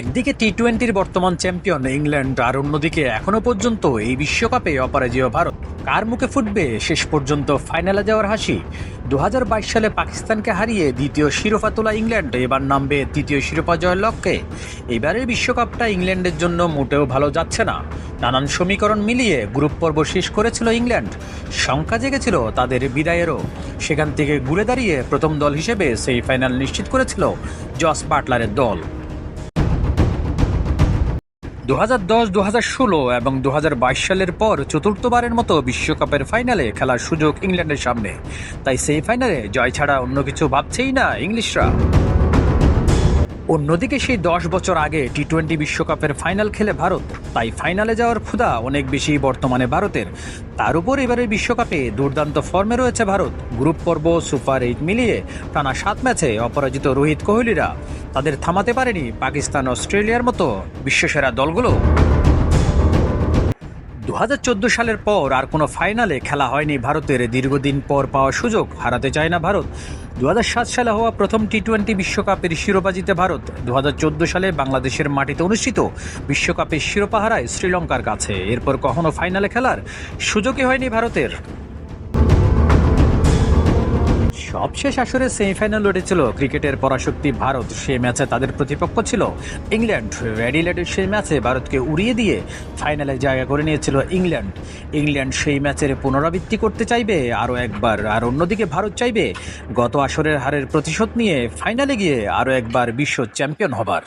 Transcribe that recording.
একদিকে টি টোয়েন্টির বর্তমান চ্যাম্পিয়ন ইংল্যান্ড আর অন্যদিকে এখনও পর্যন্ত এই বিশ্বকাপে অপরাজেয় ভারত। কার মুখে ফুটবে শেষ পর্যন্ত ফাইনালে যাওয়ার হাসি? দু হাজার বাইশ সালে পাকিস্তানকে হারিয়ে দ্বিতীয় শিরোপা তোলা ইংল্যান্ড, এবার নামবে তৃতীয় শিরোপা জয়ের লক্ষ্যে। এবারের বিশ্বকাপটা ইংল্যান্ডের জন্য মোটেও ভালো যাচ্ছে না। নানান সমীকরণ মিলিয়ে গ্রুপ পর্ব শেষ করেছিল ইংল্যান্ড। শঙ্কা জেগেছিল তাদের বিদায়েরও। সেখান থেকে ঘুরে দাঁড়িয়ে প্রথম দল হিসেবে সেই ফাইনাল নিশ্চিত করেছিল জস বাটলারের দল। দু হাজার দশ দু হাজার ষোলো এবং দু হাজার বাইশ সালের পর চতুর্থবারের মতো বিশ্বকাপের ফাইনালে খেলার সুযোগ ইংল্যান্ডের সামনে। তাই সেই ফাইনালে জয় ছাড়া অন্য কিছু ভাবছেই না ইংলিশরা। অন্যদিকে সেই দশ বছর আগে টি টোয়েন্টি বিশ্বকাপের ফাইনাল খেলে ভারত, তাই ফাইনালে যাওয়ার ক্ষুধা অনেক বেশি বর্তমানে ভারতের। তার উপর এবারের বিশ্বকাপে দুর্দান্ত ফর্মে রয়েছে ভারত। গ্রুপ পর্ব, সুপার এইট মিলিয়ে টানা সাত ম্যাচে অপরাজিত রোহিত কোহলিরা তাদের থামাতে পারেনি পাকিস্তান অস্ট্রেলিয়ার মতো বিশ্বসেরা দলগুলো। দু হাজার চোদ্দ সালের পর আর কোনো ফাইনালে খেলা হয়নি ভারতের। দীর্ঘদিন পর পাওয়া সুযোগ হারাতে চায় না ভারত। দু হাজার সাত সালে হওয়া প্রথম টি টোয়েন্টি বিশ্বকাপের শিরোপা জিতে ভারত। দু হাজার চোদ্দ সালে বাংলাদেশের মাটিতে অনুষ্ঠিত বিশ্বকাপের শিরোপা হারায় শ্রীলঙ্কার কাছে। এরপর কখনো ফাইনালে খেলার সুযোগই হয়নি ভারতের। সবশেষ আসরে সেমিফাইনাল লড়েছিল। ক্রিকেটের পরাশক্তি ভারত সেই ম্যাচে তাদের প্রতিপক্ষ ছিল ইংল্যান্ড। রেডিলেডের সেই ম্যাচে ভারতকে উড়িয়ে দিয়ে ফাইনালে জায়গা করে নিয়েছিল ইংল্যান্ড। ইংল্যান্ড সেই ম্যাচের পুনরাবৃত্তি করতে চাইবে, আরও একবার, আর অন্যদিকে ভারত চাইবে গত আসরের হারের প্রতিশোধ নিয়ে ফাইনালে গিয়ে আরও একবার বিশ্ব চ্যাম্পিয়ন হবার।